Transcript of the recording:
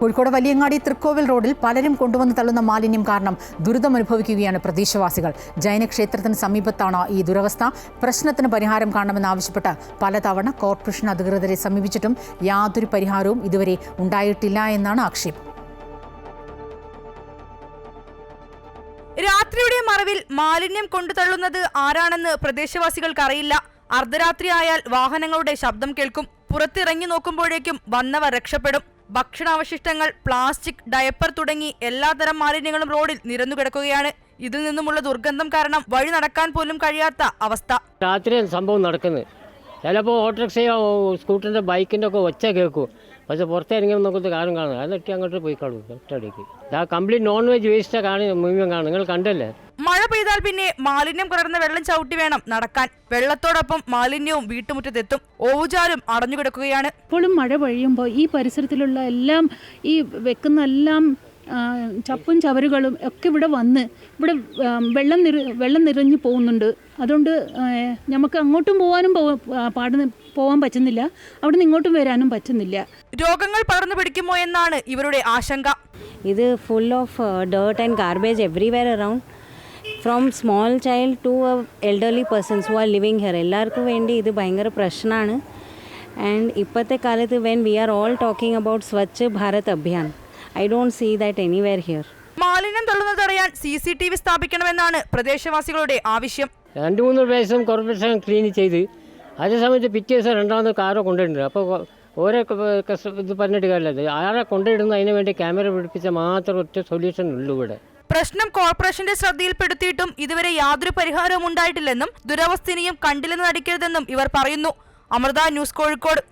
കോഴിക്കോട് വലിയങ്ങാടി തൃക്കോവിൽ റോഡിൽ പലരും കൊണ്ടുവന്ന് തള്ളുന്ന മാലിന്യം കാരണം ദുരിതമനുഭവിക്കുകയാണ് പ്രദേശവാസികൾ. ജൈന ക്ഷേത്രത്തിന് സമീപത്താണ് ഈ ദുരവസ്ഥ. പ്രശ്നത്തിന് പരിഹാരം കാണണമെന്നാവശ്യപ്പെട്ട് പലതവണ കോർപ്പറേഷൻ അധികൃതരെ സമീപിച്ചിട്ടും യാതൊരു പരിഹാരവും ഇതുവരെ ഉണ്ടായിട്ടില്ല എന്നാണ് ആക്ഷേപം. രാത്രിയുടെ മറവിൽ മാലിന്യം കൊണ്ടുതള്ളുന്നത് ആരാണെന്ന് പ്രദേശവാസികൾക്കറിയില്ല. അർദ്ധരാത്രി ആയാൽ വാഹനങ്ങളുടെ ശബ്ദം കേൾക്കും. പുറത്തിറങ്ങി നോക്കുമ്പോഴേക്കും വന്നവർ രക്ഷപ്പെടും. ഭക്ഷണാവശിഷ്ടങ്ങൾ പ്ലാസ്റ്റിക് ഡയപ്പർ തുടങ്ങി എല്ലാതരം മാലിന്യങ്ങളും റോഡിൽ നിരന്നു കിടക്കുകയാണ്. ഇതിൽ നിന്നുമുള്ള ദുർഗന്ധം കാരണം വഴി നടക്കാൻ പോലും കഴിയാത്ത അവസ്ഥ. രാത്രിയാണ് സംഭവം നടക്കുന്നത്. ചിലപ്പോൾ ഓട്ടോറിക്ഷയോ സ്കൂട്ടറിന്റെ ബൈക്കിന്റെ ഒക്കെ ഒച്ച കേൾക്കും. പക്ഷെ പുറത്തിറങ്ങി നമുക്ക് കാരണം കാണും അതൊക്കെ അങ്ങോട്ട് പോയി കാണും. ആ കംപ്ലീറ്റ് നോൺ വെജ് വേസ്റ്റ് കാണും കാണും. നിങ്ങൾ കണ്ടല്ലേ? പെയ്താൽ പിന്നെ മാലിന്യം കലർന്ന വെള്ളം ചവിട്ടി വേണം നടക്കാൻ. വെള്ളത്തോടൊപ്പം മാലിന്യവും വീട്ടുമുറ്റത്തെത്തും. ഓവുചാലും അടഞ്ഞു കിടക്കുകയാണ്. ഇപ്പോഴും മഴ പെയ്യുമ്പോൾ ഈ പരിസരത്തിലുള്ള എല്ലാം ഈ വെക്കുന്ന എല്ലാം ചപ്പും ചവറുകളും ഒക്കെ ഇവിടെ വന്ന് ഇവിടെ വെള്ളം നിറ വെള്ളം നിറഞ്ഞു പോകുന്നുണ്ട്. അതുകൊണ്ട് നമുക്ക് അങ്ങോട്ടും പോകാനും പാടുന്ന പോകാൻ പറ്റുന്നില്ല. അവിടെ നിന്ന് ഇങ്ങോട്ടും വരാനും പറ്റുന്നില്ല. രോഗങ്ങൾ പടർന്നു പിടിക്കുമോ എന്നാണ് ഇവരുടെ ആശങ്ക. ഇത് full of dirt and garbage everywhere around from small child to elderly persons who are living here എല്ലാവർക്കും വേണ്ടി ഇത് ഭയങ്കര പ്രശ്നമാണ്. ആൻഡ് ഇപ്പോഴത്തെ കാലത്ത് when we are all talking about Swachh Bharat Abhiyan I don't see that anywhere here മാലിന്യം തള്ളുന്നത് തടയാൻ സി സി ടി വി സ്ഥാപിക്കണമെന്നാണ് പ്രദേശവാസികളുടെ ആവശ്യം. രണ്ട് മൂന്ന് പ്രാവശ്യം കോർപ്പറേഷൻ ക്ലീൻ ചെയ്ത് അതേ സമയത്ത് പിറ്റേ ദിവസം രണ്ടാമത് കാറ് കൊണ്ടുവരുന്നുണ്ട്. അപ്പോൾ ഓരോ ഇത് പറഞ്ഞിട്ട് കാര്യമില്ല. ആരെ കൊണ്ടുവരുന്നു അതിന് വേണ്ടി ക്യാമറ പിടിപ്പിച്ചാൽ മാത്രം ഒറ്റ സൊല്യൂഷൻ ഉള്ളൂ ഇവിടെ. പ്രശ്നം കോർപ്പറേഷന്റെ ശ്രദ്ധയിൽപ്പെടുത്തിയിട്ടും ഇതുവരെ യാതൊരു പരിഹാരവും ഉണ്ടായിട്ടില്ലെന്നും ദുരവസ്ഥ ഇനിയും കണ്ടില്ലെന്ന് നടിക്കരുതെന്നും ഇവർ പറയുന്നു. അമൃത ന്യൂസ് കോഴിക്കോട്.